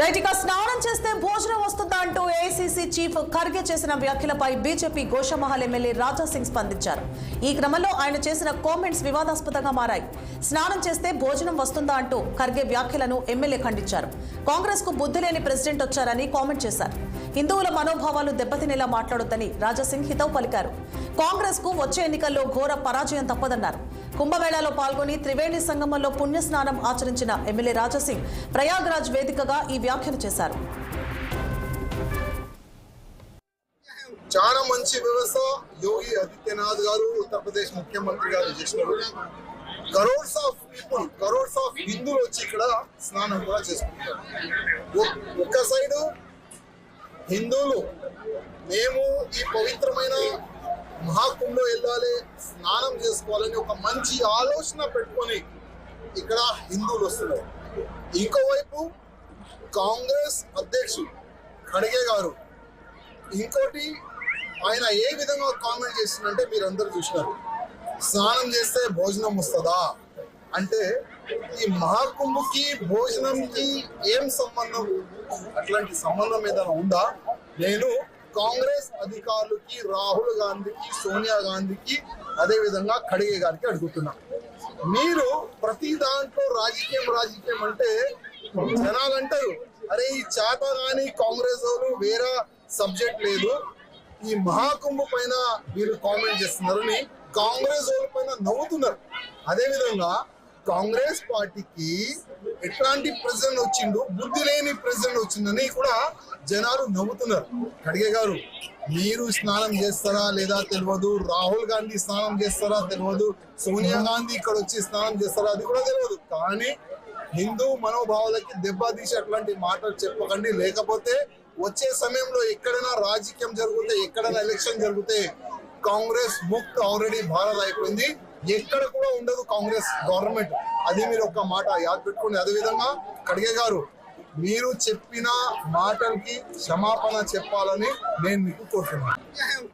Right స్నానం చేస్తే భోజనం వస్తుందా అంటూ ఏఐసీసీ చీఫ్ ఖర్గే చేసిన వ్యాఖ్యలపై బీజేపీ గోషమహల్ ఎమ్మెల్యే రాజాసింగ్ స్పందించారు. ఈ క్రమంలో ఆయన చేసిన కామెంట్స్ వివాదాస్పదంగా మారాయి. స్నానం చేస్తే భోజనం వస్తుందా అంటూ ఖర్గే వ్యాఖ్యలను ఎమ్మెల్యే ఖండించారు. కాంగ్రెస్కు బుద్ధి లేని ప్రెసిడెంట్ వచ్చారని కామెంట్ చేశారు. హిందువుల మనోభావాలు దెబ్బతినేలా మాట్లాడొద్దని రాజాసింగ్ హితవు పలికారు. కాంగ్రెస్కు వచ్చే ఎన్నికల్లో ఘోర పరాజయం తప్పదన్నారు. కుంభమేళాలో పాల్గొని త్రివేణి సంగమంలో పుణ్యస్నానం ఆచరించిన ఎమ్మెల్యే రాజాసింగ్ ప్రయాగ్రాజ్ వేదికగా ఈ వ్యాఖ్యలు చేశారు. చాలా మంచి వ్యవస్థ. యోగి ఆదిత్యనాథ్ గారు ఉత్తరప్రదేశ్ ముఖ్యమంత్రి గారు చేసినారు. Crores of people crores of హిందువులు వచ్చి ఇక్కడ స్నానం కూడా చేసుకుంటారు. ఒక సైడు హిందువులు. మేము ఈ పవిత్రమైన మహాకుంభ చేసుకోవాలని ఒక మంచి ఆలోచన పెట్టుకొని ఇక్కడ హిందువులు వస్తున్నారు. ఇంకోవైపు కాంగ్రెస్ అధ్యక్షుడు ఖడ్గే గారు ఇంకోటి ఆయన ఏ విధంగా కామెంట్ చేసిందంటే మీరు అందరు చూసినారు. స్నానం చేస్తే భోజనం వస్తుందా? అంటే ఈ మహాకుంభకి భోజనంకి ఏం సంబంధం? అట్లాంటి సంబంధం ఏదైనా ఉందా? నేను కాంగ్రెస్ అధికారులకి రాహుల్ గాంధీకి సోనియా గాంధీకి అదేవిధంగా ఖడిగే గారికి అడుగుతున్నా. మీరు ప్రతి దాంట్లో రాజకీయం రాజకీయం అంటే జనాలు అంటారు. అరే ఈ చేత కానీ కాంగ్రెస్ వాళ్ళు వేరే సబ్జెక్ట్ లేదు. ఈ మహాకుంభ పైన మీరు కామెంట్ చేస్తున్నారని కాంగ్రెస్ వాళ్ళ పైన నవ్వుతున్నారు. అదేవిధంగా కాంగ్రెస్ పార్టీకి ఎట్లాంటి ప్రెసిడెంట్ వచ్చిండు బుద్ధి లేని ప్రెసిడెంట్ వచ్చిందని కూడా జనాలు నవ్వుతున్నారు. ఖడ్గే గారు మీరు స్నానం చేస్తారా లేదా తెలియదు రాహుల్ గాంధీ స్నానం చేస్తారా తెలియదు సోనియా గాంధీ ఇక్కడ వచ్చి స్నానం చేస్తారా అది కూడా తెలియదు. కానీ హిందూ మనోభావాలకి దెబ్బతీసి అట్లాంటి మాటలు చెప్పకండి. లేకపోతే వచ్చే సమయంలో ఎక్కడైనా రాజకీయం జరిగితే ఎక్కడైనా ఎలక్షన్ జరిగితే కాంగ్రెస్ ముక్త్ ఆల్రెడీ భారత్ అయిపోయింది. ఎక్కడ కూడా ఉండదు కాంగ్రెస్ గవర్నమెంట్. అది మీరు ఒక మాట యాద్ పెట్టుకోండి. అదే విధంగా ఖడ్గే గారు మీరు చెప్పిన మాటలకి క్షమాపణ చెప్పాలని నేను మీకు కోరుతున్నాను.